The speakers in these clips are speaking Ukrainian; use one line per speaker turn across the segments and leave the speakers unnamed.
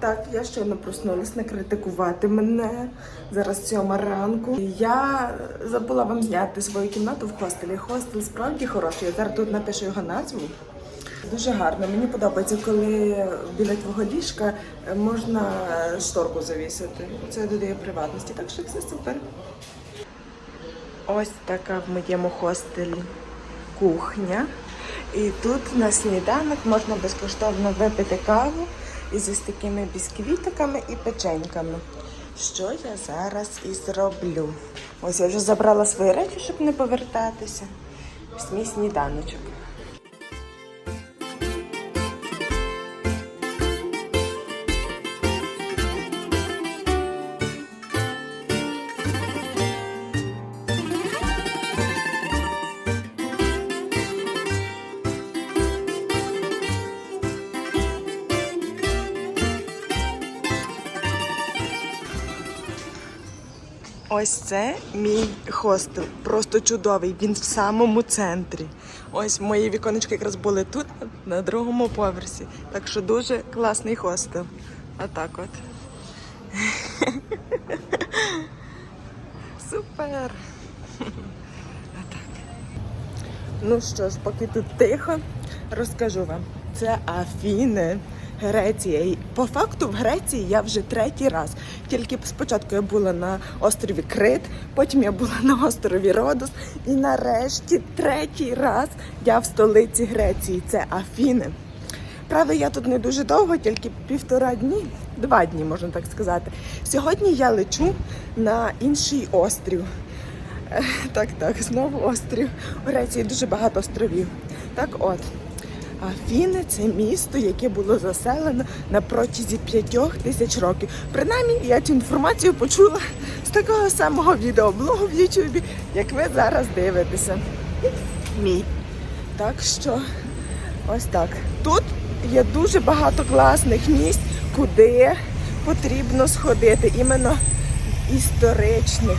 Так, я щойно проснулась не критикувати мене. Зараз сьома ранку. Я забула вам зняти свою кімнату в хостелі. Хостел справді хороший. Я зараз тут напишу його назву. Дуже гарно. Мені подобається, коли біля твого ліжка можна шторку завісити. Це додає приватності. Так що все супер. Ось така в моєму хостелі кухня. І тут на сніданок можна безкоштовно випити каву із ось такими бісквітиками і печеньками. Що я зараз і зроблю. Ось я вже забрала свої речі, щоб не повертатися. Ось мій сніданочок. Ось це мій хостел. Просто чудовий. Він в самому центрі. Ось мої віконечки якраз були тут, на другому поверсі. Так що дуже класний хостел. Отак от. Супер. Ну що ж, поки тут тихо, розкажу вам. Це Афіни. Греція. По факту в Греції я вже третій раз. Тільки спочатку я була на острові Крит, потім я була на острові Родос, і нарешті третій раз я в столиці Греції. Це Афіни. Правда, я тут не дуже довго, тільки півтора дні, два дні, можна так сказати. Сьогодні я лечу на інший острів. Так, так, знову острів. У Греції дуже багато островів. Так от. Афіни це місто, яке було заселено на протязі п'ятьох тисяч років. Принаймні, я цю інформацію почула з такого самого відеоблогу в Ютубі, як ви зараз дивитеся. Мій. Так що ось так. Тут є дуже багато класних місць, куди потрібно сходити. Іменно історичних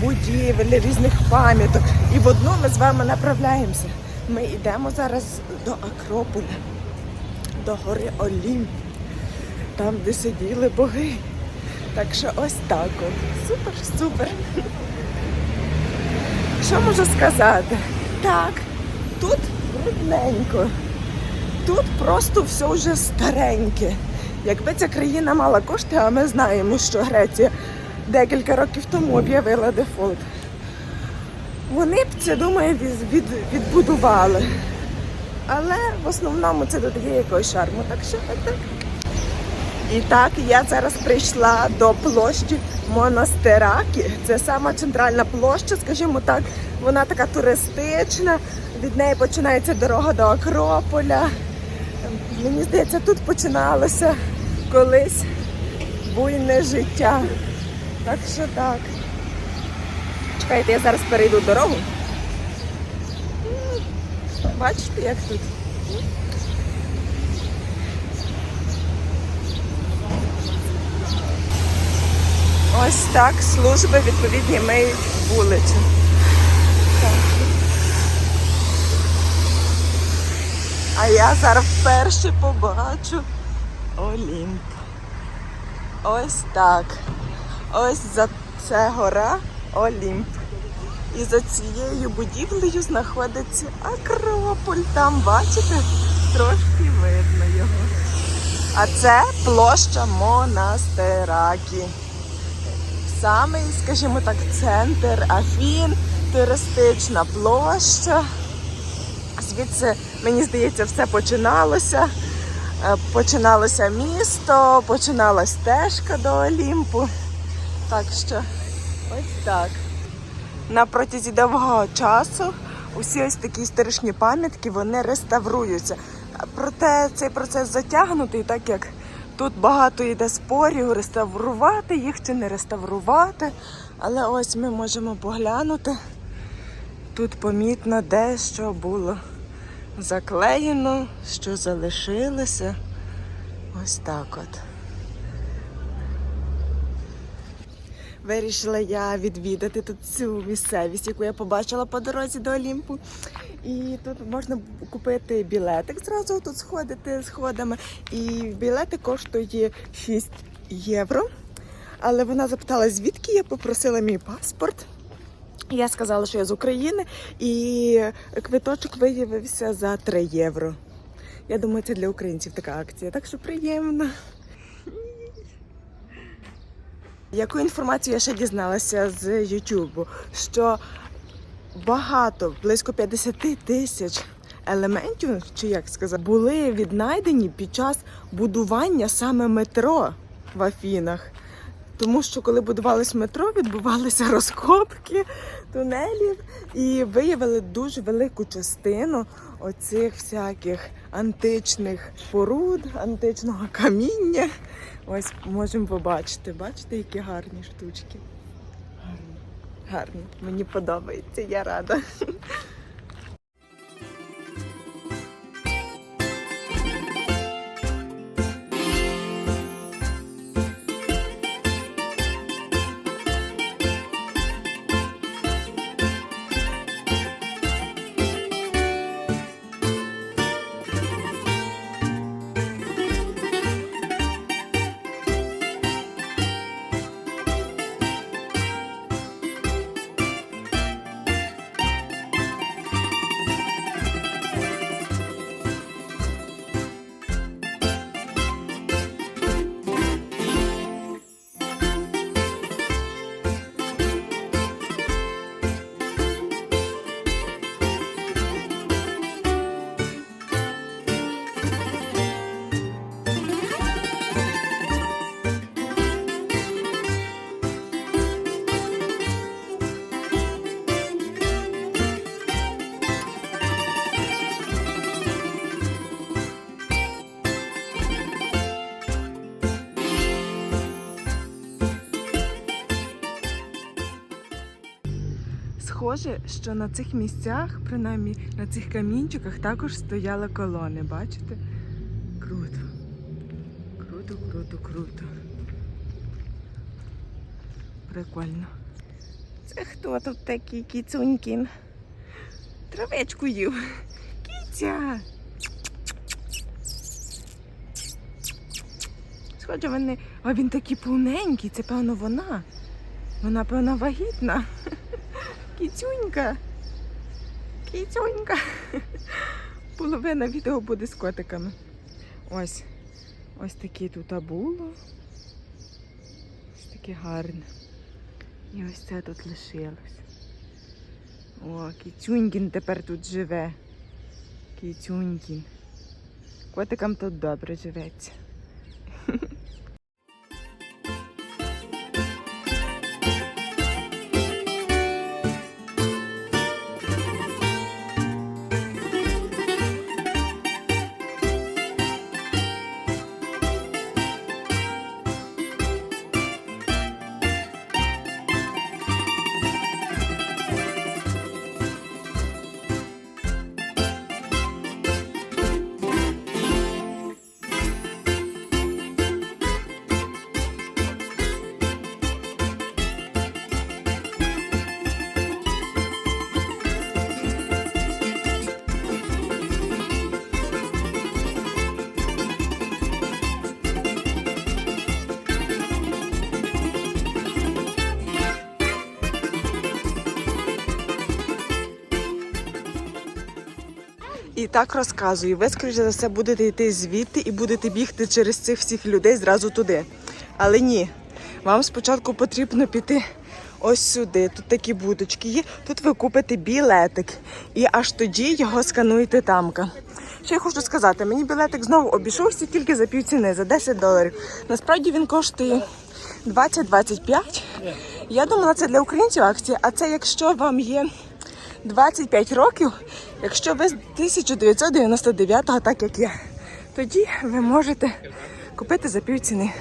будівель, різних пам'яток. І в одну ми з вами направляємося. Ми йдемо зараз до Акрополя, до гори Олімп, там, де сиділи боги. Так що ось так от. Супер, супер. Що можу сказати? Так, тут брудненько. Тут просто все вже стареньке. Якби ця країна мала кошти, а ми знаємо, що Греція декілька років тому об'явила дефолт. Вони б це, думаю, від, від, відбудували. Але в основному це додає якогось шарму. Так що так. І так, я зараз прийшла до площі Монастеракі. Це сама центральна площа, скажімо так. Вона така туристична. Від неї починається дорога до Акрополя. Мені здається, тут починалося колись буйне життя. Так що так. Чекайте, я зараз перейду дорогу. Бачите, як тут? Ось так служби відповідні миють вулицю. А я зараз вперше побачу Олімп. Ось так. Ось за це гора Олімп. І за цією будівлею знаходиться Акрополь. Там, бачите, трошки видно його. А це площа Монастеракі. Самий, скажімо так, центр Афін, туристична площа. Звідси, мені здається, все починалося. Е, Починалося місто, починалась стежка до Олімпу. Так що ось так. На протязі довгого часу усі ось такі історичні пам'ятки вони реставруються. Проте цей процес затягнутий, так як тут багато йде спорів, реставрувати їх чи не реставрувати. Але ось ми можемо поглянути. Тут помітно де що було заклеєно, що залишилося. Ось так от. Вирішила я відвідати тут цю місцевість, яку я побачила по дорозі до Олімпу. І тут можна купити білетик зразу тут сходити сходами. І білетик коштує 6 євро. Але вона запитала, звідки я попросила мій паспорт. Я сказала, що я з України, і квиточок виявився за 3 євро. Я думаю, це для українців така акція, так що приємно. Яку інформацію я ще дізналася з Ютубу? Що багато, близько 50 тисяч елементів, чи як сказати, були віднайдені під час будування саме метро в Афінах. Тому що коли будувалось метро, відбувалися розкопки тунелів і виявили дуже велику частину оцих всяких античних поруд, античного каміння. Ось можемо побачити. Бачите, які гарні штучки. Гарні. Гарні. Мені подобається, я рада. Схоже, що на цих місцях, принаймні на цих камінчиках, також стояли колони. Бачите? Круто. Круто, круто, круто. Прикольно. Це хто тут такий кіцунькін? Травечку їв. Кіця. Схоже, вони. А він такий повненький, це певно вона. Вона, певно, вагітна. Кіцюнька. Кіцюнька. Половина відео буде з котиками. Ось. Ось такі тут було. Ось таке гарне. І ось це тут лишилось. О, кіцюнькін тепер тут живе. Кіцюнькін. Котикам тут добре живеться. Так розказую. Ви, скоріш за все, будете йти звідти і будете бігти через цих всіх людей зразу туди. Але ні, вам спочатку потрібно піти ось сюди. Тут такі будочки є. Тут ви купите білетик. І аж тоді його скануєте тамка. Що я хочу сказати, мені білетик знову обійшовся тільки за півціни, за 10 доларів. Насправді він коштує 20-25. Я думала, це для українців акція, а це якщо вам є 25 років, якщо ви з 1999-го, так як я, тоді ви можете купити за півціни.